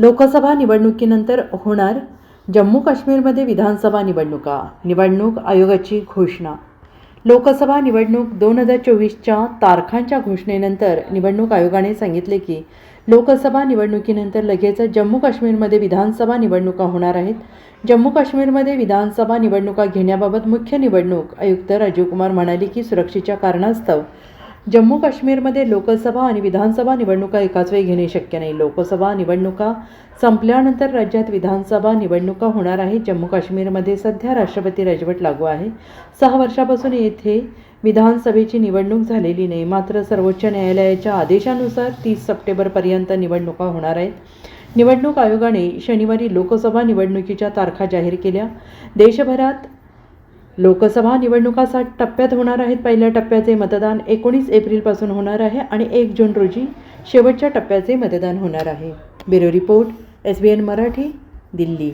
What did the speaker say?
लोकसभा निवडणुकीनंतर होणार जम्मू काश्मीरमध्ये विधानसभा निवडणुका निवडणूक आयोगाची घोषणा. लोकसभा निवडणूक दोन हजार चोवीसच्या तारखांच्या घोषणेनंतर निवडणूक आयोगाने सांगितले की लोकसभा निवडणुकीनंतर लगेच जम्मू काश्मीरमध्ये विधानसभा निवडणुका होणार आहेत. जम्मू काश्मीरमध्ये विधानसभा निवडणुका घेण्याबाबत मुख्य निवडणूक आयुक्त राजीव कुमार म्हणाले की सुरक्षेच्या कारणास्तव जम्मू काश्मीरमध्ये लोकसभा आणि विधानसभा निवडणुका एकाच वेळी घेणे शक्य नाही. लोकसभा निवडणुका संपल्यानंतर राज्यात विधानसभा निवडणुका होणार आहेत. जम्मू काश्मीरमध्ये सध्या राष्ट्रपती राजवट लागू आहे. सहा वर्षापासून येथे विधानसभेची निवडणूक झालेली नाही. मात्र सर्वोच्च न्यायालयाच्या आदेशानुसार तीस सप्टेंबरपर्यंत निवडणुका होणार आहेत. निवडणूक आयोगाने शनिवारी लोकसभा निवडणुकीच्या तारखा जाहीर केल्या. देशभरात लोकसभा निवडणुका सात टप्प्यात होणार आहेत. पहिल्या टप्प्याचे मतदान एकोणीस एप्रिलपासून होणार आहे आणि एक जून रोजी शेवटच्या टप्प्याचे मतदान होणार आहे. Bureau report S B N Marathi Delhi.